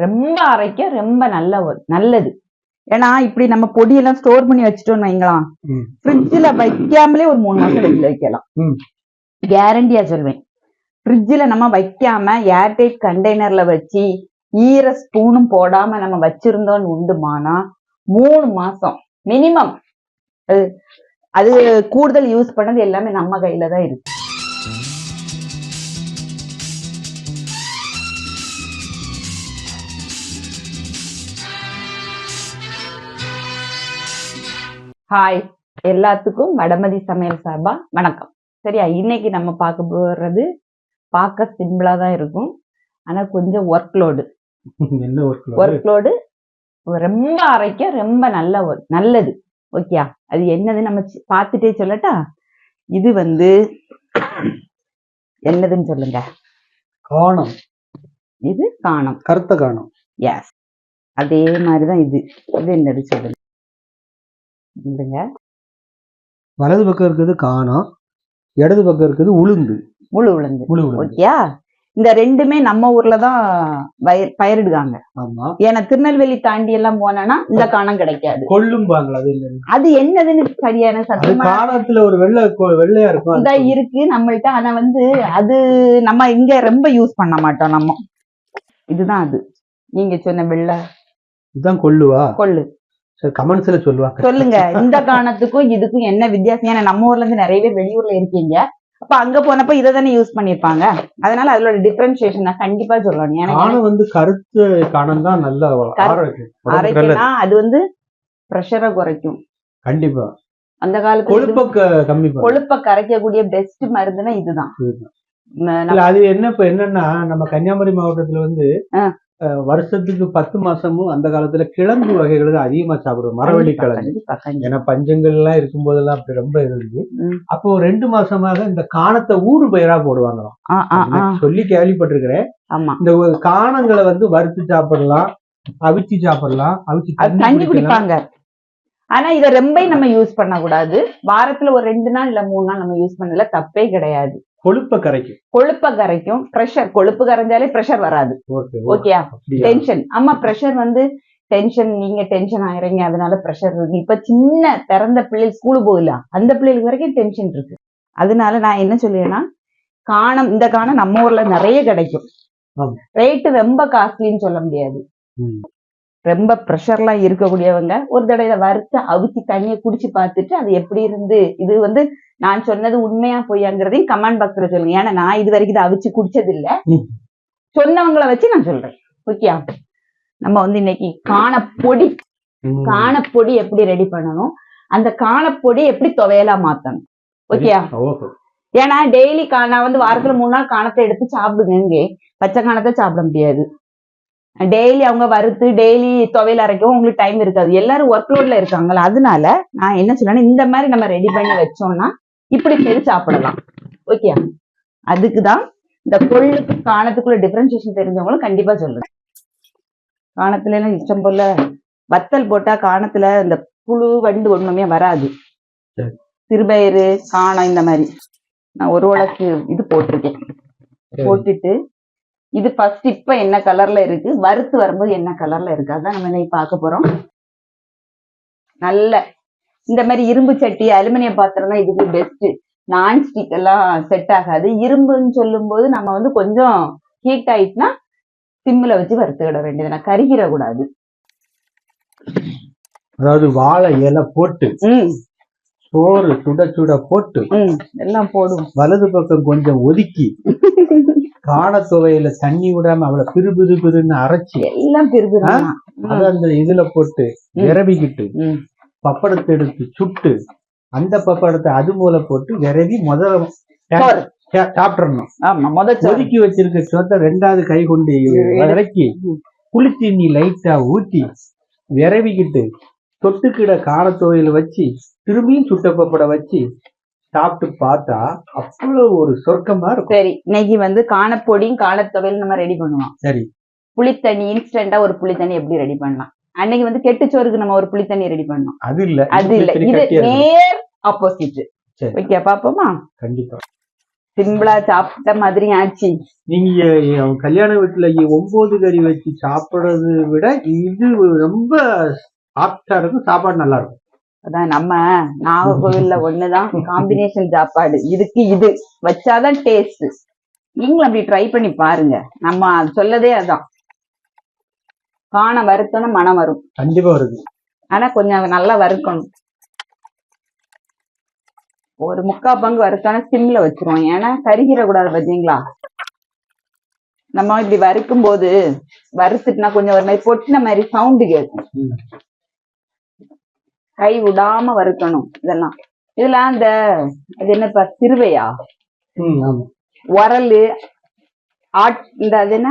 ரொம்ப அரைக்க ரொம்ப நல்ல ஒரு- நல்லது. ஏன்னா இப்படி நம்ம பொடியெல்லாம் ஸ்டோர் பண்ணி வச்சுட்டோம்னு வைங்களாம் ம். ஃப்ரிட்ஜில் வைக்காமலே ஒரு மூணு மாசம் வெளியில வைக்கலாம். கேரண்டியா சொல்வேன். ஃப்ரிட்ஜில் நம்ம வைக்காம ஏர்டைட் கண்டெய்னர்ல வச்சு ஈர ஸ்பூனும் போடாம நம்ம வச்சிருந்தோம்னு உண்டுமானா மூணு மாசம் மினிமம் அது அது கூடுதல் யூஸ் பண்ணது எல்லாமே நம்ம கையில தான் இருக்கு. ஹாய் எல்லாத்துக்கும் வடமதி சமையல் சார்பா வணக்கம். சரியா இன்னைக்கு நம்ம பார்க்க போறது பார்க்க சிம்பிளா தான் இருக்கும். ஆனா கொஞ்சம் ஒர்க் லோடு ஒர்க் லோடு ரொம்ப அரைக்க ரொம்ப நல்ல நல்லது. ஓகேயா அது என்னது நம்ம பார்த்துட்டே சொல்லட்டா? இது வந்து என்னதுன்னு சொல்லுங்க. காணம். இது காணம். கருத்த காணம். எஸ் அதே மாதிரிதான் இது. இது என்னது சொல்லுங்க. இல்லைங்க. வலது பக்கம் இருக்கிறது காணம் இடது பக்கம் இருக்கிறது உளுந்து. முழு உளுந்து. முழு உளுந்து. ஓகேயா? இந்த ரெண்டுமே நம்ம ஊர்ல தான் பயிர் பயிரிடுவாங்க. ஆமா. ஏன்னா திருநெல்வேலி தாண்டி எல்லாம் போனோம்னா இந்த காணம் கிடைக்காது. கொள்ளும்பாங்களா அது என்ன? அது என்னதுன்னு சரியான சத்தமா காணத்துல ஒரு வெள்ளை வெள்ளையா இருக்கும் இதா இருக்கு நம்மள்ட்ட. ஆனா வந்து அது நம்ம இங்க ரொம்ப யூஸ் பண்ண மாட்டோம் நம்ம. இதுதான் அது. நீங்க சொன்ன வெள்ளை. இதுதான் கொள்ளுவா? கொள்ளு. கமெண்ட்ஸ்ல சொல்லுவாங்க. சொல்லுங்க. இந்த காணத்துக்கும் இதுக்கும் என்ன வித்தியாசம்? ஏன்னா நம்ம ஊர்ல இருந்து நிறைய பேர் வெளியூர்ல இருக்கீங்க. அப்ப அங்க போனப்ப இதை தானே யூஸ் பண்ணிருப்பாங்க அதனால அதோட டிஃபரன்சியேஷன் நான் கண்டிப்பா சொல்லணும் காணம் வந்து கருத்து காணம் தான் நல்லா ஆரோக்கியம். அது வந்து ப்ரெஷரை குறைக்கும். கண்டிப்பா. அந்த காலத்துல கொழுப்ப கொழுப்பை கரைக்கக்கூடிய பெஸ்ட் மருந்துன்னா இதுதான். அது என்ன இப்ப என்னன்னா நம்ம கன்னியாகுமரி மாவட்டத்துல வந்து வருஷத்துக்கு பத்து மாசமும் அந்த காலத்துல கிழங்கு வகைகள் தான் அதிகமா சாப்பிடுவோம். மரவள்ளி கிழங்கு. ஏன்னா பஞ்சங்கள் எல்லாம் இருக்கும் போதெல்லாம் அப்படி ரொம்ப இருந்துச்சு ம். அப்போ ரெண்டு மாசமாக இந்த காணத்தை ஊறு பயிரா போடுவாங்களாம். சொல்லி கேள்விப்பட்டிருக்கிறேன். ஆமா. இந்த காணங்களை வந்து வறுத்து சாப்பிடலாம் அவிச்சு சாப்பிடலாம் அவிச்சு தண்ணி குடிப்பாங்க. ஆனா இத ரொம்ப நம்ம யூஸ் பண்ண கூடாது வாரத்துல ஒரு ரெண்டு நாள் இல்ல மூணு நாள் நம்ம யூஸ் பண்ணல தப்பே கிடையாது. கொழுப்ப கரைக்கும். கொழுப்பை கரைக்கும். ப்ரெஷர் கொழுப்பு கரைஞ்சாலே ப்ரெஷர் வராது. ஓகே ஓகேயா டென்ஷன் ஆமா ப்ரெஷர் வந்து டென்ஷன் நீங்க டென்ஷன் ஆயிரீங்க அதனால ப்ரெஷர் இருக்கு. இப்ப சின்ன பிறந்த பிள்ளை ஸ்கூல் போகல. அந்த பிள்ளைகளுக்கு வரைக்கும் டென்ஷன் இருக்கு. அதனால நான் என்ன சொல்லுவேன்னா காணம் இந்த காணம் நம்ம ஊர்ல நிறைய கிடைக்கும். ரேட்டு ரொம்ப காஸ்ட்லின்னு சொல்ல முடியாது. ரொம்ப ப்ரெஷர்லாம் இருக்கக்கூடியவங்க ஒரு தடவை வறுத்து அவிச்சு தண்ணியை குடிச்சு பார்த்துட்டு அது எப்படி இருந்து இது வந்து நான் சொன்னது உண்மையா பொய்யாங்கிறதையும் கமெண்ட் பாக்ஸ்ல சொல்லுங்க. ஏன்னா நான் இது வரைக்கும் இதை அவிச்சு குடிச்சது இல்ல. சொன்னவங்கள வச்சு நான் சொல்றேன். ஓகே நம்ம வந்து இன்னைக்கு காணப்பொடி. காணப்பொடி எப்படி ரெடி பண்ணணும்? அந்த காணப்பொடி எப்படி துவையலா மாத்தணும்? ஓகேயா? ஏன்னா டெய்லி நான் வந்து வாரத்துல மூணு நாள் காணத்தை எடுத்து சாப்பிடுங்க பச்சை காணத்தை சாப்பிட முடியாது. டெய்லி அவங்க வறுத்து டெய்லி துவையல் அரைக்கவும் உங்களுக்கு டைம் இருக்காது. எல்லாரும் ஒர்க் லோட்ல இருக்காங்களா அதனால நான் என்ன சொல்லணும் இந்த மாதிரி நம்ம ரெடி பண்ணி வச்சோம்னா இப்படி செய்து சாப்பிடலாம். ஓகே அதுக்கு தான் இந்த கொள்ளுக்கு காணத்துக்குள்ள டிஃபரன்சியேஷன் தெரிஞ்சவங்களும் கண்டிப்பா சொல்லுங்க. காணத்துல எல்லாம் இஷ்டம் போல வத்தல் போட்டா காணத்துல இந்த புழு வண்டு ஒண்ணுமே வராது. சரி. சிறுபயிறு காணம் இந்த மாதிரி. நான் ஒரு உலக்கு இது போட்டிருக்கேன். போட்டுட்டு இது ஃபர்ஸ்ட் இப்ப என்ன கலர்ல இருக்கு? வறுத்து வரும்போது என்ன கலர்ல இருக்கு? அதான் நம்ம இன்னைக்கு பார்க்க போறோம். நல்ல இந்த மாதிரி இரும்பு சட்டி அலுமினிய பாத்திரம் தான் இதுக்கு பெஸ்ட் நான்ஸ்டிக் எல்லாம் செட் ஆகாது. இரும்புன்னு சொல்லும்போது நம்ம வந்து கொஞ்சம் ஹீட் ஆயிட்டுனா சிம்மில் வச்சு வறுத்துக்கிட வேண்டியது நான் கருகிற கூடாது. அதாவது வாழை இலை போட்டு ம். சோறு சுட சுட போட்டு எல்லாம் போடுவோம். வலது பக்கம் கொஞ்சம் ஒதுக்கி காணத்துவையில தண்ணி விடாம அவளை பிறு பிறு பிறுன்னு அரைச்சி எல்லாம் அதை அந்த இதுல போட்டு. விரவிக்கிட்டு பப்படத்தை எடுத்து சுட்டு அந்த பப்படத்தை அது மூல போட்டு விரவி முதல்ல சோறு. சா- சாப்பிட்டுறணும் ஆமா முத சோறு. ஒதுக்கி வச்சிருக்க சோத்தை ரெண்டாவது கை கொண்டு இறக்கி புளி தண்ணி லைட்டா ஊத்தி விரவிக்கிட்டு தொட்டுக்கிட காரத்துவையில வச்சு திரும்பியும் சுட்ட பப்படம் வச்சு சாப்பிட்டு பார்த்தா அவ்வளவு ஒரு சொர்க்கமா இருக்கும். சரி இன்னைக்கு வந்து காணப்பொடியும் காணத்துவையல் நம்ம ரெடி பண்ணுவோம். சரி. புளித்தண்ணி இன்ஸ்டன்டா ஒரு புளித்தண்ணி எப்படி ரெடி பண்ணலாம்? அன்னைக்கு வந்து கெட்டுச்சோறுக்கு நம்ம ஒரு புளித்தண்ணி ரெடி பண்ணோம் அது இல்ல. அது இல்ல. இது. நேர் ஆப்போசிட். ஓகே பாப்போமா கண்டிப்பா. சிம்பிளா சாப்பிட்ட மாதிரி ஆச்சு. நீங்க கல்யாண வீட்டுல ஒன்பது கறி வச்சு சாப்பிடுறத விட இது ரொம்ப சாப்பிட்டா இருக்கும். சாப்பாடு நல்லா இருக்கும். அதான் நம்ம நாகர்கோவில்ல ஒண்ணுதான் காம்பினேஷன் சாப்பாடு. இதுக்கு இது. வச்சாதான் டேஸ்ட் நீங்களும் அப்படி ட்ரை பண்ணி பாருங்க. நம்ம சொல்லதே அதான். காண வறுத்தோன்னு மனம் வரும். கண்டிப்பா வருது. ஆனா கொஞ்சம் நல்லா வறுக்கணும். ஒரு முக்கா பங்கு வறுத்தானே சிம்ல வச்சிருவோம். ஏன்னா கருகிற கூடாது பாத்தீங்களா? நம்ம இப்படி வறுக்கும் போது வறுத்துட்டுனா கொஞ்சம் ஒரு மாதிரி பொட்டின மாதிரி சவுண்டு கேட்கும். கை விடாம வறுக்கணும் இதெல்லாம். இதுல அந்த அது என்னப்பா சிறுவையா? உரலு ஆட் இந்த அது என்ன?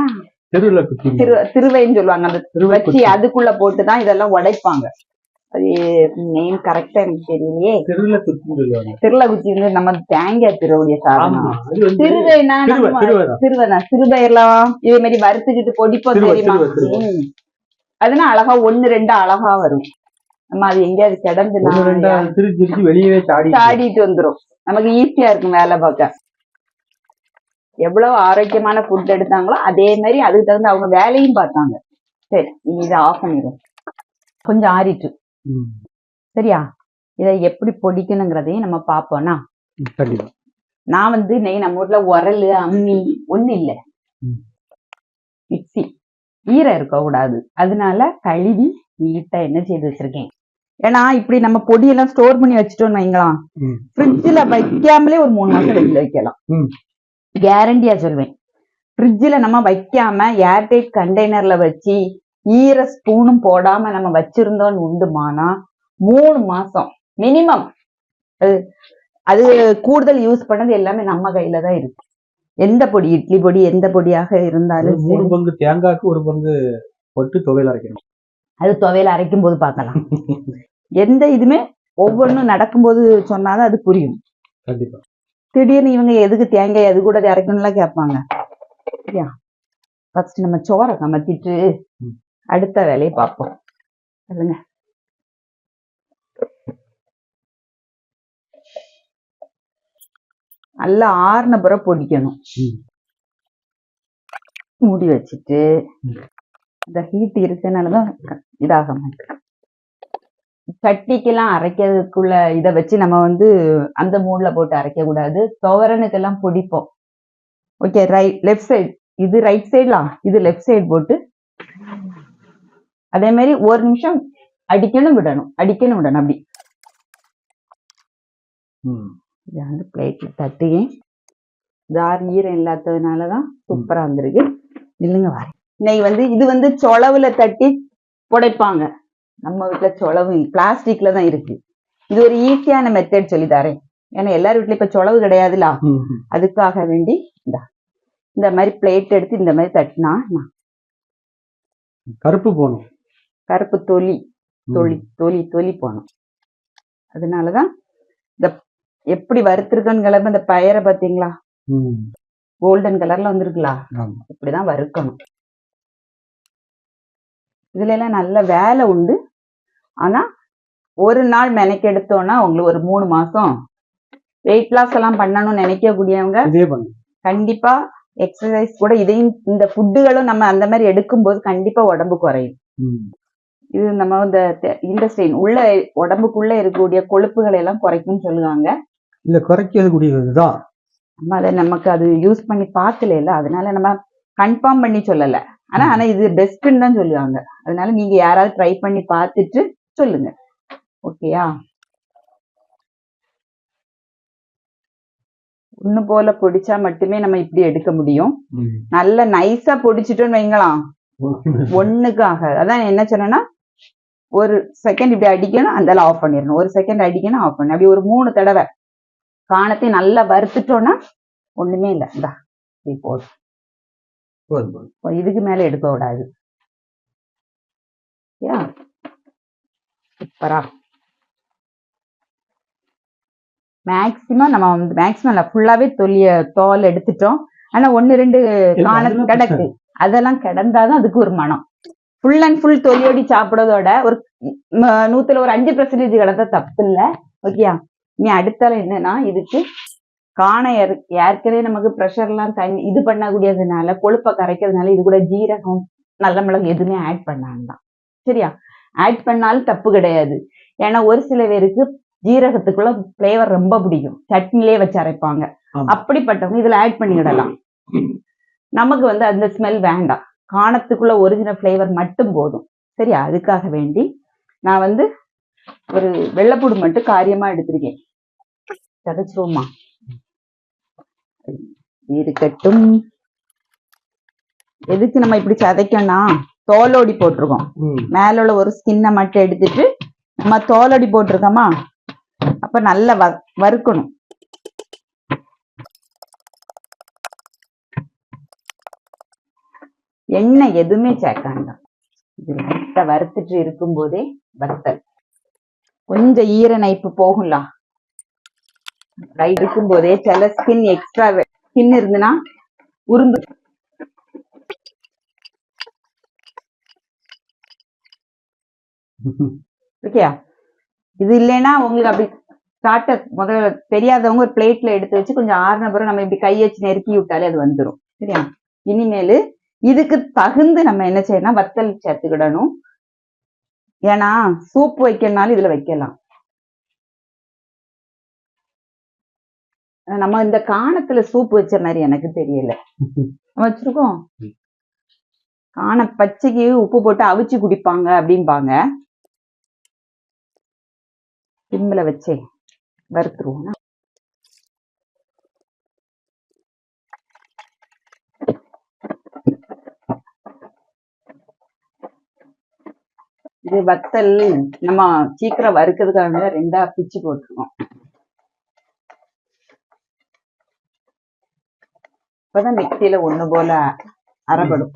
திரு திருவைன்னு சொல்லுவாங்க. அந்த வச்சு. அதுக்குள்ள போட்டுதான் இதெல்லாம் உடைப்பாங்க. அது நேம் கரெக்டா எனக்கு தெரியலையே. வந்து நம்ம தேங்காய் திருவுடைய சாதனம். திருவைனா திருவை நம்ம திருவைதான் திருவைதான். சிறுபயிரெல்லாம் இதே மாதிரி வறுத்துக்கிட்டு பொடிப்போம் தெரியுமா. அதுனா அழகா ஒண்ணு ரெண்டு அழகா வரும். நம்ம அது எங்கேயாவது திருச்சி வெளியவே சாடி சாடிட்டு வந்துரும். நமக்கு ஈஸியா இருக்கும் வேலை பார்க்க. எவ்வளவு ஆரோக்கியமான ஃபுட் எடுத்தாங்களோ அதே மாதிரி அதுக்கு தகுந்த அவங்க வேலையும் பார்த்தாங்க. சரி இனி இதை ஆஃப் பண்ணிடும் கொஞ்சம் ஆறிட்டு. சரியா? இதை எப்படி பொடிக்கணுங்கிறதையும் நம்ம பார்ப்போம்னா நான் வந்து நெய் நம்ம வீட்ல உரல் அம்மி ஒண்ணு இல்ல. ம். மிக்ஸி ஈரம் இருக்க கூடாது அதனால கழுவி நீட்டா என்ன செய்து வச்சிருக்கேன்? ஏன்னா இப்படி நம்ம பொடியெல்லாம் ஸ்டோர் பண்ணி வச்சுட்டோம்னு வைங்களாம் ஃப்ரிட்ஜில் வைக்காமலே ஒரு மூணு மாசம் வெளியில வைக்கலாம். கேரண்டியா சொல்வேன். ஃப்ரிட்ஜில் நம்ம வைக்காம ஏர்டைட் கண்டெய்னர்ல வச்சு ஈர ஸ்பூனும் போடாம நம்ம வச்சிருந்தோம்னு உண்டுமானா மூணு மாசம் மினிமம் அது கூடுதல் யூஸ் பண்ணது எல்லாமே நம்ம கையில தான் இருக்கு. எந்த பொடி இட்லி பொடி எந்த பொடியாக இருந்தாலும் மூணு. பங்கு தேங்காய்க்கு ஒரு பங்கு போட்டு துவையல் அரைக்கணும். அது துவையில அரைக்கும் போது பார்க்கலாம். எந்த இதுமே ஒவ்வொன்றும் நடக்கும்போது சொன்னாதான் அது புரியும். கண்டிப்பா. திடீர்னு இவங்க எதுக்கு தேங்காய் அது கூட அரைக்கணும்லாம் கேட்பாங்க. சரியா? ஃபர்ஸ்ட் நம்ம சோறை கமத்திட்டு. அடுத்த வேலையை பார்ப்போம். சொல்லுங்க. நல்லா ஆறுன பிறகு பொடிக்கணும். மூடி வச்சுட்டு. இந்த ஹீட் இருக்கனாலதான் இதாக மாட்டேங்குது சட்டிக்கெல்லாம் அரைக்கிறதுக்குள்ள இதை வச்சு நம்ம வந்து அந்த மூட்ல போட்டு அரைக்க கூடாது. துவரனுக்கெல்லாம் பொடிப்போம். ஓகே ரைட் லெஃப்ட் சைடு இது ரைட் சைடுலாம் இது லெஃப்ட் சைடு போட்டு. அதே மாதிரி ஒரு நிமிஷம் அடிக்கணும் விடணும். அடிக்கணும் விடணும் அப்படி. இதை வந்து பிளேட்ல தட்டி ஜார் ஈரம் இல்லாததுனாலதான் சூப்பரா வந்திருக்கு. இல்லைங்க வரேன் இன்னைக்கு வந்து இது வந்து சொளவுல தட்டி புடைப்பாங்க. நம்ம வீட்டுல சொளவு பிளாஸ்டிக்ல தான் இருக்கு. இது ஒரு ஈஸியான மெத்தட் சொல்லி தரேன். ஏன்னா எல்லார் வீட்லயும் இப்ப சொளவு கிடையாதுல. அதுக்காக வேண்டி இந்த இந்த மாதிரி பிளேட் எடுத்து இந்த மாதிரி தட்டினா கருப்பு போகணும். கருப்பு தொலி தொலி தொலி தொலி போனோம் அதனாலதான் இந்த எப்படி வறுத்திருக்கோன்னு கிளம்ப இந்த பயரை பாத்தீங்களா? கோல்டன் கலர்ல வந்திருக்குலா. இப்படிதான் வறுக்கணும். இதுல எல்லாம் நல்ல வேலை உண்டு. ஆனா ஒரு நாள் மெனக்கெடுத்தோம்னா உங்களுக்கு ஒரு மூணு மாசம் வெயிட் லாஸ் எல்லாம் பண்ணணும்னு நினைக்கக்கூடியவங்க இதே பண்ணு கண்டிப்பா எக்ஸசைஸ் கூட இதையும் இந்த ஃபுட்டுகளும் நம்ம அந்த மாதிரி எடுக்கும்போது கண்டிப்பா உடம்பு குறையும். இது நம்ம இந்த இண்டஸ்ட்ரின் உள்ள உடம்புக்குள்ள இருக்கக்கூடிய கொழுப்புகளை எல்லாம் குறைக்கும்னு சொல்லுவாங்க. இல்ல குறைக்கிறது கூடியதுதான் நம்ம அதை நமக்கு அது யூஸ் பண்ணி பார்க்கல அதனால நம்ம கன்ஃபார்ம் பண்ணி சொல்லல. ஆனா ஆனா இது பெஸ்ட்னு தான் சொல்லுவாங்க. அதனால நீங்க யாராவது ட்ரை பண்ணி பார்த்துட்டு சொல்லுங்க. ஓகேயா? ஒண்ணு போல பொடிச்சா மட்டுமே நம்ம இப்படி எடுக்க முடியும். நல்ல நைஸா பொடிச்சிட்டோம்னு வைங்களாம். ஒண்ணுக்காக அதான் என்ன சொன்னேன்னா ஒரு செகண்ட் இப்படி அடிக்கணும் அந்த ஆஃப் பண்ணிடணும். ஒரு செகண்ட் அடிக்கணும் ஆஃப் பண்ணணும். அப்படி ஒரு மூணு தடவை. காணத்தை நல்லா வறுத்துட்டோம்னா ஒண்ணுமே இல்லை. இந்தா இப்படி போதும். போதும், இதுக்கு மேல எடுக்க விடாது யா சூப்பரா. மேக்சிமம் நம்ம வந்து மேக்சிமம் இல்லை ஃபுல்லாவே தொலிய தோல் எடுத்துட்டோம். ஆனா ஒண்ணு ரெண்டு காண கிடக்கு. அதெல்லாம் கிடந்தாதான் அதுக்கு ஒரு மனம். ஃபுல் அண்ட் ஃபுல் தொலியோடி சாப்பிடுறதோட ஒரு நூத்துல ஒரு அஞ்சு பெர்சன்டேஜ் கிடந்தா தப்பு இல்ல ஓகேயா நீ அடுத்தால என்னன்னா இதுக்கு காணை ஏற்- ஏற்கனவே நமக்கு ப்ரெஷர் எல்லாம் தண்ணி இது பண்ணக்கூடியதுனால கொழுப்பை கரைக்கிறதுனால இது கூட ஜீரகம் நல்ல மிளகு எதுவுமே ஆட் பண்ண வேண்டாம் சரியா? ஆட் பண்ணாலும் தப்பு கிடையாது. ஏன்னா ஒரு சில பேருக்கு ஜீரகத்துக்குள்ள ஃப்ளேவர் ரொம்ப பிடிக்கும். சட்னிலே வச்சு அரைப்பாங்க. அப்படிப்பட்டவங்க இதுல ஆட் பண்ணிவிடலாம் நமக்கு வந்து அந்த ஸ்மெல் வேண்டாம். காணத்துக்குள்ள ஒரிஜினல் ஃப்ளேவர் மட்டும் போதும். சரியா? அதுக்காக வேண்டி நான் வந்து ஒரு வெள்ளைப்பூடு மட்டும் காரியமா எடுத்திருக்கேன். சதைச்சிருவோமா? இருக்கட்டும் எதுக்கு நம்ம இப்படி சதைக்கணும்னா தோலோடி போட்டிருக்கோம். மேல உள்ள ஒரு ஸ்கின்னை மட்டும் எடுத்துட்டு நம்ம தோலடி போட்டிருக்கோமா? அப்ப நல்லா வ- வறுக்கணும். எண்ணெய் எதுவுமே சேர்க்காண்டாம் இது லைட்டா வறுத்துட்டு இருக்கும்போதே வத்தல். கொஞ்சம் ஈர நைப்பு போகும்ல இருக்கும் போதே சில ஸ்கின் எக்ஸ்ட்ரா ஸ்கின் இருந்துன்னா உருந்து ஓகேயா இது இல்லைன்னா உங்களுக்கு அப்படி ஸ்டார்டர் முதல்ல தெரியாதவங்க ஒரு பிளேட்ல எடுத்து வச்சு கொஞ்சம் ஆறுன பிறகு நம்ம இப்படி கை வச்சு நெருக்கி விட்டாலே அது வந்துடும் சரியா? இனிமேல் இதுக்கு தகுந்து நம்ம என்ன செய்யணும் வத்தல் சேர்த்துக்கிடணும். ஏன்னா சூப் வைக்கணும்னாலும் இதுல வைக்கலாம். நம்ம இந்த காணத்துல சூப் வச்ச மாதிரி எனக்கு தெரியல. வச்சிருக்கோம். காண பச்சைக்கு உப்பு போட்டு அவிச்சு குடிப்பாங்க அப்படிம்பாங்க. சிம்மில் வச்சே வறுத்துருவோம். இது வத்தல் நம்ம சீக்கிரம் வறுக்கிறதுக்காக ரெண்டா பிச்சு போட்டுருக்கோம் இப்பதான் மிக்சியில ஒண்ணு போல அரைப்படும்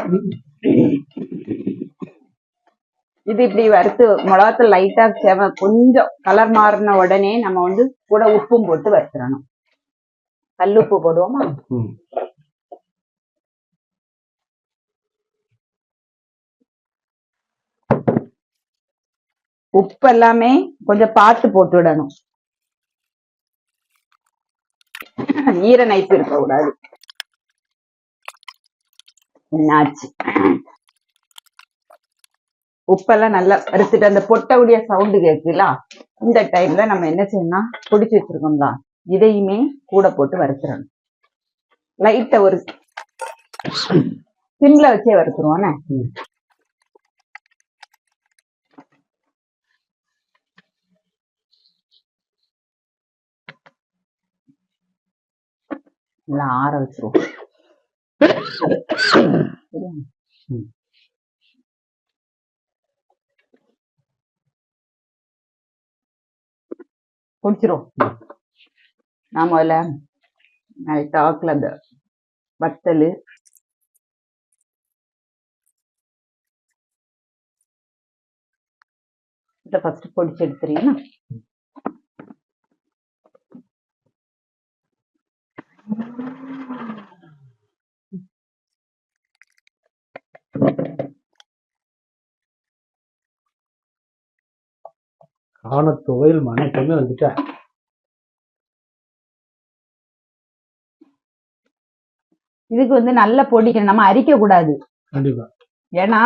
இது இப்படி வறுத்து மிளகாத்தூள் லைட்டா செவ கொஞ்சம் கலர் மாறின உடனே நம்ம வந்து கூட உப்பும் போட்டு வறுத்துறணும் கல்லுப்பு போடுவோமா. உப்பு எல்லாமே கொஞ்சம் பார்த்து போட்டு விடணும் ஈர நைப்பு இருக்க என்னாச்சு? உப்பெல்லாம் நல்லா வறுத்துட்டு அந்த பொட்டவுடைய சவுண்டு கேட்குல இந்த டைம்ல நம்ம என்ன செய்யணும் பிடிச்சி வச்சிருக்கோம்ல இதையுமே கூட போட்டு வறுத்துறணும் லைட்டா ஒரு சிம்ல வச்சே வறுத்துருவோண்ணே நல்லா ஆற வச்சிருவோம். குடிச்சிரும். நான் முதல்ல டாக்ல அந்த வத்தல். இதை ஃபர்ஸ்ட் பொடிச்சு எடுத்துறீங்கன்னா காண துவையல் மணக்கமே இதுக்கு வந்து நல்லா பொடிக்கணும் நம்ம அரிக்க கூடாது. கண்டிப்பா. ஏன்னா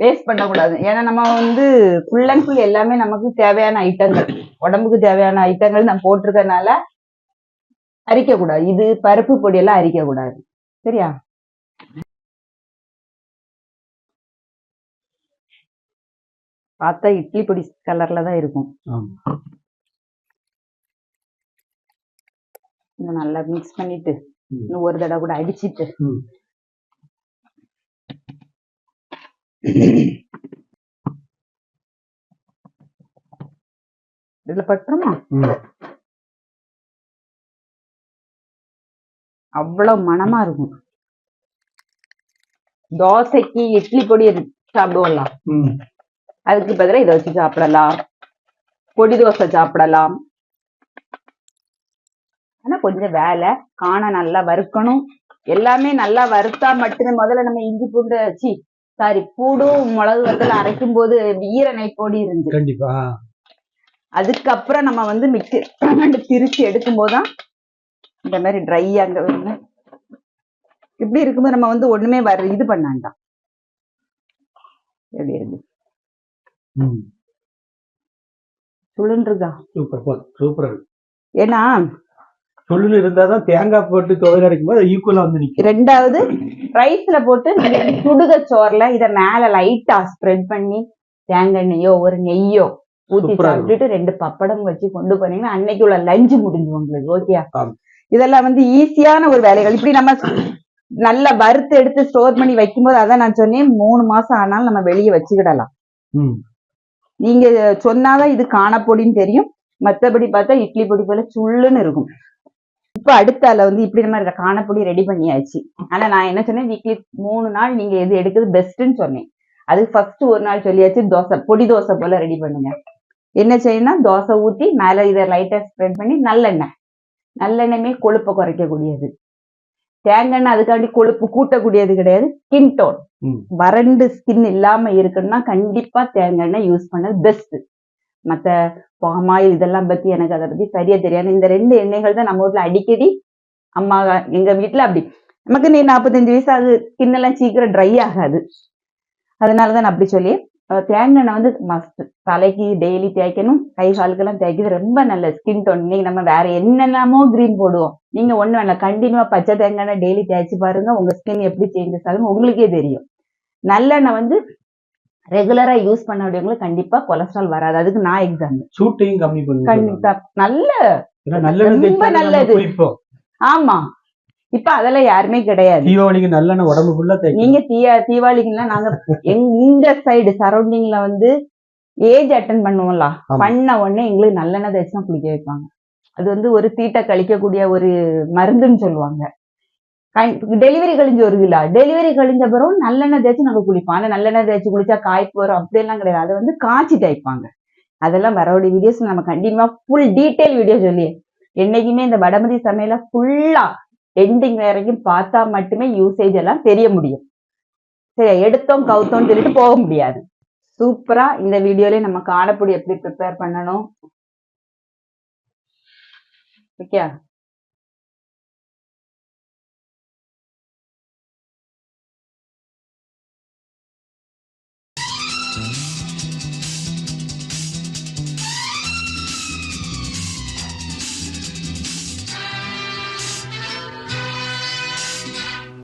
வேஸ்ட் பண்ணக்கூடாது. ஏன்னா நம்ம வந்து ஃபுல் அண்ட் ஃபுல் எல்லாமே நமக்கு தேவையான ஐட்டங்கள். உடம்புக்கு தேவையான ஐட்டங்கள் நம்ம போட்டிருக்கறனால அரிக்க கூடாது இது பருப்பு பொடி எல்லாம் அரிக்க கூடாது சரியா? பார்த்தா இட்லி பொடி கலர்ல தான் இருக்கும் இன்னும் நல்லா மிக்ஸ் பண்ணிட்டு. இன்னும் ஒரு தடவை கூட அடிச்சிட்டு. இதுல பட்டுருமா. அவ்வளவு மணமா இருக்கும் தோசைக்கு இட்லி பொடி இரு- சாப்பிடுவோம்ல ம். அதுக்கு பதிலா இதை வச்சு சாப்பிடலாம். பொடி தோசை சாப்பிடலாம். ஆனா கொஞ்சம் வேலை காண நல்லா வறுக்கணும். எல்லாமே நல்லா வறுத்தா மட்டுமே முதல்ல நம்ம இஞ்சி பூண்டு சி சாரி பூடும் மிளகு வத்தல அரைக்கும் போது ஈர நைப்போடி இருந்து கண்டிப்பா. அதுக்கப்புறம் நம்ம வந்து மிக்சி திரிச்சு எடுக்கும் போதுதான் இந்த மாதிரி ட்ரை அங்க வருங்க இப்படி இருக்கும்போது நம்ம வந்து ஒண்ணுமே வர இது பண்ணாண்டாம் எப்படி இருக்கு? ம். சுளுன்றுக்கா சூப்பர் சூப்பர். ஏன்னா சொல்லுன்னு இருந்தாதான் தேங்காய் போட்டு துவையல் அரைக்கும் போது ஈக்குவலா வந்து நிக்கும். ரெண்டாவது ரைஸ்ல போட்டு சுடுக சோறுல இத மேல லைட்டா ஸ்ப்ரெட் பண்ணி தேங்காய் எண்ணெயோ ஒரு நெய்யோ ஊத்தி. சாப்பிட்டுட்டு ரெண்டு பப்படம் வச்சு கொண்டு போனீங்கன்னா அன்னைக்கு உள்ள லஞ்சு முடிஞ்சு உங்களுக்கு ஓகே. இதெல்லாம் வந்து ஈஸியான ஒரு வேலைகள். இப்படி நம்ம நல்லா வறுத்து எடுத்து ஸ்டோர் பண்ணி வைக்கும்போது அதான் நான் சொன்னேன் மூணு மாசம் ஆனாலும் நம்ம வெளியே வச்சுக்கிடலாம். நீங்க சொன்னாதான் இது காணப்பொடின்னு தெரியும். மத்தபடி பார்த்தா இட்லி பொடி போல சுள்ளுன்னு இருக்கும். இப்ப அடுத்தால வந்து இப்படி நம்ம இந்த காணப்பொடி ரெடி பண்ணியாச்சு. ஆனா நான் என்ன சொன்னேன்? வீக்லி மூணு நாள் நீங்க எது எடுக்கிறது பெஸ்ட்ன்னு சொன்னேன். அது ஃபர்ஸ்ட் ஒரு நாள் சொல்லியாச்சு தோசை பொடி தோசை போல ரெடி பண்ணுங்க. என்ன செய்யணும் தோசை ஊத்தி மேல இதை லைட்டா ஸ்ப்ரெட் பண்ணி நல்லெண்ணெய். நல்லெண்ணெயுமே கொழுப்பை குறைக்கக்கூடியது. தேங்காய் எண்ணெய் அதுக்காண்டி கொழுப்பு கூட்டக்கூடியது கிடையாது. Skin tone. வறண்டு ஸ்கின் இல்லாம இருக்குன்னா கண்டிப்பா தேங்காய் எண்ணெய் யூஸ் பண்ணது பெஸ்ட் மத்த பாம் ஆயில் இதெல்லாம் பத்தி எனக்கு அதை பத்தி சரியா தெரியாது. இந்த ரெண்டு எண்ணெய்கள் தான் நம்ம வீட்ல அடிக்கடி அம்மா எங்க வீட்ல அப்படி. நமக்கு நீ நாற்பத்தஞ்சு வயசு ஆகுது. ஸ்கின் எல்லாம் சீக்கிரம் ட்ரை ஆகாது. அதனாலதான் நான் அப்படி சொல்லி தேங்காய் எண்ணெய் வந்து மஸ்ட் தலைக்கு டெய்லி தேய்க்கணும் கை காலுக்கெல்லாம் தேய்க்கிறது ரொம்ப நல்ல ஸ்கின் டோன் இன்னைக்கு நம்ம வேற என்னென்னமோ கிரீம் போடுவோம். நீங்க ஒண்ணு வேணாம். கண்டினியூவா பச்சை தேங்காய் எண்ணெய் டெய்லி தேய்ச்சி பாருங்க. உங்க ஸ்கின் எப்படி சேஞ்சஸ் ஆகும் உங்களுக்கே தெரியும். நல்லெண்ணெய் வந்து ரெகுலரா யூஸ் பண்ணக்கூடியவங்களுக்கு கண்டிப்பா கொலஸ்ட்ரால் வராது. அதுக்கு நான் எக்ஸாம்பிள் சூட்டையும் கம்மி பண்ணுங்க கண்டிப்பா. நல்ல ரொம்ப நல்லது. ஆமா. இப்ப அதெல்லாம் யாருமே கிடையாது. தீபாவளிக்கு நல்லெண்ணெய் உடம்பு ஃபுல்லா நீங்க தீயா தீபாவளிக்குலாம் நாங்க எங்க இந்த சைடு சரௌண்டிங்ல வந்து ஏஜ் அட்டன் பண்ணுவோம்ல. பண்ண உடனே எங்களுக்கு நல்லெண்ணெய் தேய்ச்சி தான் குளிக்க வைப்பாங்க. அது வந்து ஒரு தீட்டை கழிக்கக்கூடிய ஒரு மருந்துன்னு சொல்லுவாங்க. டெலிவரி கழிஞ்சு வருதுல டெலிவரி கழிஞ்ச பிறகு நல்லெண்ணெய் தேய்ச்சி நாங்க குளிப்போம். ஆனா நல்லெண்ணெய் தேய்ச்சி குளிச்சா காய்ப்பு வரும் அப்படியெல்லாம் கிடையாது. அதை வந்து காய்ச்சி தேய்ப்பாங்க. அதெல்லாம் வரக்கூடிய வீடியோஸ் நம்ம கண்டினியூவா ஃபுல் டீட்டெயில் வீடியோ சொல்லி என்னைக்குமே இந்த வடமதி சமையல ஃபுல்லா எண்டிங் வரைக்கும் பார்த்தா மட்டுமே யூசேஜ் எல்லாம் தெரிய முடியும். சரி எடுத்தோம் கவுத்தோம்னு சொல்லிட்டு போக முடியாது. சூப்பரா இந்த வீடியோல நம்ம காணப்பொடி எப்படி ப்ரிப்பேர் பண்ணணும். ஓகே